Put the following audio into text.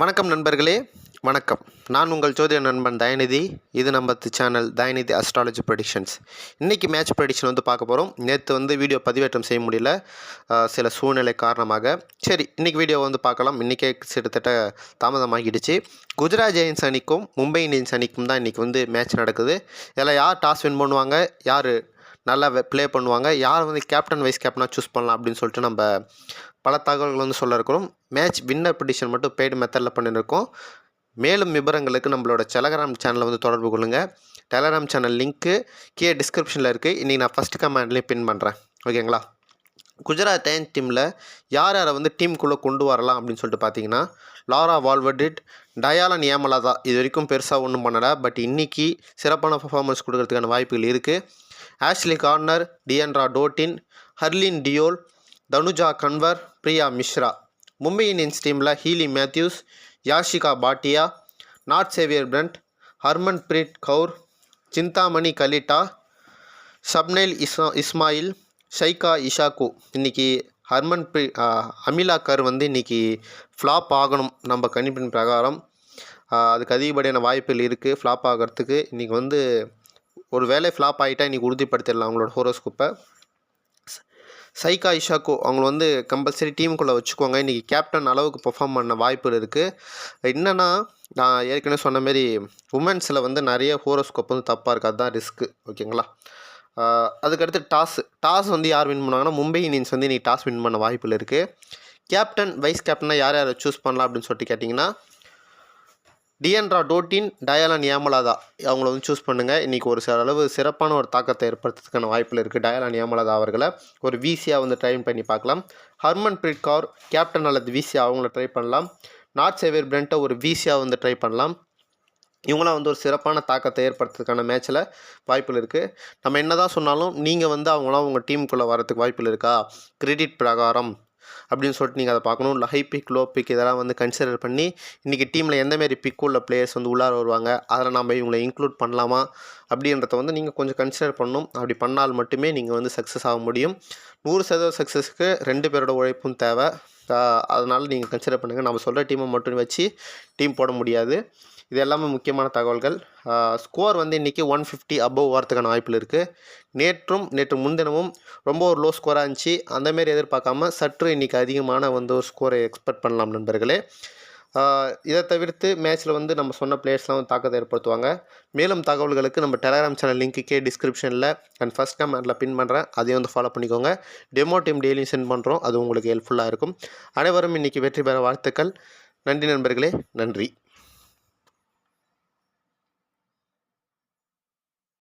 வணக்கம் நண்பர்களே வணக்கம். நான் உங்கள் ஜோதிட நண்பன் தயநிதி. இது நம்ம சேனல் தயநிதி அஸ்ட்ராலஜி ப்ரெடிக்ஷன்ஸ் இன்றைக்கி மேட்ச் ப்ரெடிக்ஷன் வந்து பார்க்க போகிறோம் நேற்று வந்து வீடியோ பதிவேற்றம் செய்ய முடியல சில சூழ்நிலை காரணமாக. சரி இன்றைக்கி வீடியோ வந்து பார்க்கலாம். இன்றைக்கே கிட்டத்தட்ட தாமதமாகிடுச்சு. குஜராத் ஜெயின்ஸ் அணிக்கும் மும்பை இந்தியன்ஸ் அணிக்கும் தான் இன்றைக்கி வந்து மேட்ச் நடக்குது. இதில் யார் டாஸ் வின் பண்ணுவாங்க? யார் நல்லா ப்ளே பண்ணுவாங்க. யார் வந்து கேப்டன் வைஸ் கேப்டனாக சூஸ் பண்ணலாம் அப்படின்னு சொல்லிட்டு நம்ம பல தகவல்கள் வந்து சொல்ல இருக்கிறோம். மேட்ச் வின்னர் பிடிஷன் மட்டும் பெய்டு மெத்தடில் பண்ணியிருக்கோம் மேலும் விவரங்களுக்கு நம்மளோட டெலகிராம் சேனலை வந்து தொடர்பு கொள்ளுங்கள் டெலகிராம் சேனல் லிங்க்கு கீழே டிஸ்கிரிப்ஷனில் இருக்குது இன்றைக்கி நான் ஃபஸ்ட்டு கமெண்ட்லேயும் பின் பண்ணுறேன் ஓகேங்களா குஜராத் டைன் டீமில் யார் யாரை வந்து டீமுக்குள்ளே கொண்டு வரலாம் அப்படின்னு சொல்லிட்டு பார்த்தீங்கன்னா லாரா வால்வர்டிட் டயாலன் ஏமலா தான் இது வரைக்கும் பெருசாக ஒன்றும் பண்ணலை. பட் இன்றைக்கி சிறப்பான பர்ஃபார்மன்ஸ் கொடுக்கறதுக்கான வாய்ப்புகள் இருக்குது Ashleigh Gardner Deandra Dottin Harleen Deol Tanuja Kanwar Priya Mishra Mumbai Indians டீமில் Hayley Matthews Yastika Bhatia Nat Sciver Brunt Harmanpreet Kaur Chintamani Kalita Shabnim இஸ்மா Ismail Saika Ishaque இன்றைக்கி ஹர்மன் பிரீ அமிலா கர் வந்து இன்றைக்கி ஃப்ளாப் ஆகணும் நம்ம கணிப்பின் பிரகாரம். அதுக்கு அதிகப்படியான வாய்ப்புகள் இருக்குது ஃப்ளாப் ஆகிறதுக்கு இன்றைக்கி வந்து ஒரு வேலை ஃப்ளாப் ஆகிட்டா இன்றைக்கி உறுதிப்படுத்திடலாம் அவங்களோட ஹோரோஸ்கோப்பை சைகா இஷாக்கோ அவங்கள வந்து கம்பல்சரி டீமுக்குள்ளே வச்சுக்கோங்க. இன்றைக்கி கேப்டன் அளவுக்கு பெர்ஃபார்ம் பண்ண வாய்ப்புகள் இருக்குது என்னென்னா நான் ஏற்கனவே சொன்ன மாரி உமன்ஸில் வந்து நிறைய ஹோரோஸ்கோப் வந்து தப்பாக இருக்குது அதுதான் ரிஸ்க்கு ஓகேங்களா அதுக்கடுத்து டாஸ் டாஸ் வந்து யார் வின் பண்ணாங்கன்னா மும்பை இந்தியன்ஸ் வந்து இன்றைக்கி டாஸ் வின் பண்ண வாய்ப்பில் இருக்குது கேப்டன் வைஸ் கேப்டனாக யார் யாரை சூஸ் பண்ணலாம் அப்படின்னு சொல்லிட்டு கேட்டிங்கன்னா டிஎன்ரா டோட்டின் டயாலன் ஏமலாதா அவங்கள வந்து சூஸ் பண்ணுங்கள் இன்றைக்கி ஒரு சில அளவு சிறப்பான ஒரு தாக்கத்தை ஏற்படுத்துறதுக்கான வாய்ப்பில் இருக்குது டயாலன் ஏமலாதா அவர்களை ஒரு விசியாக வந்து ட்ரைன் பண்ணி பார்க்கலாம். ஹர்மன் பிரீத் கவுர் கேப்டன் அல்லது விசியா அவங்கள ட்ரை பண்ணலாம். நாட் சேவியர் பிரெண்ட்டை ஒரு விசியாக வந்து ட்ரை பண்ணலாம். இவங்களாம் வந்து ஒரு சிறப்பான தாக்கத்தை ஏற்படுத்துறதுக்கான மேட்ச்சில் வாய்ப்புகள் இருக்குது நம்ம என்ன தான் சொன்னாலும் நீங்கள் வந்து அவங்களாம் உங்கள் டீமுக்குள்ளே வரதுக்கு வாய்ப்புகள் இருக்கா? கிரெடிட் பிரகாரம். அப்படின்னு சொல்லிட்டு நீங்கள் அதை பார்க்கணும். ஹை பிக் லோ பிக் இதெல்லாம் வந்து கன்சிடர் பண்ணி இன்றைக்கி டீமில் எந்தமாரி பிக் உள்ள பிளேயர்ஸ் வந்து உள்ளார வருவாங்க அதில் நம்ம இவங்களை இன்க்ளூட் பண்ணலாமா? அப்படின்றத வந்து நீங்கள் கொஞ்சம் கன்சிடர் பண்ணணும். அப்படி பண்ணால் மட்டுமே நீங்கள் வந்து சக்ஸஸ் ஆக முடியும். நூறு சதவீத சக்ஸஸ்க்கு ரெண்டு பேரோட உழைப்பும் தேவை. அதனால் நீங்கள் கன்சிடர் பண்ணுங்கள் நம்ம சொல்கிற டீமை மட்டும் வச்சு டீம் போட முடியாது. இது எல்லாமே முக்கியமான தகவல்கள். ஸ்கோர் வந்து இன்றைக்கி ஒன் ஃபிஃப்டி அபவ் வரத்துக்கான வாய்ப்பில் இருக்குது நேற்றும் நேற்று முன்தினமும் ரொம்ப ஒரு லோ ஸ்கோராக இருந்துச்சு. அந்தமாரி எதிர்பார்க்காம சற்று இன்றைக்கி அதிகமான வந்து ஒரு ஸ்கோரை எக்ஸ்பெக்ட் பண்ணலாம் நண்பர்களே. இதை தவிர்த்து மேட்ச்சில் வந்து நம்ம சொன்ன பிளேயர்ஸ்லாம் வந்து தாக்கத்தை ஏற்படுத்துவாங்க. மேலும் தகவல்களுக்கு நம்ம டெலகிராம் சேனல் லிங்க்குக்கே டிஸ்கிரிப்ஷனில் அண்ட் ஃபஸ்ட் கமெண்ட்டில் பின் பண்ணுறேன் அதையும் வந்து ஃபாலோ பண்ணிக்கோங்க. டெமோ டீம் டெய்லியும் சென்ட் பண்ணுறோம் அது உங்களுக்கு ஹெல்ப்ஃபுல்லாக இருக்கும். அனைவரும் இன்றைக்கி வெற்றி பெற வாழ்த்துக்கள். நன்றி நண்பர்களே. நன்றி.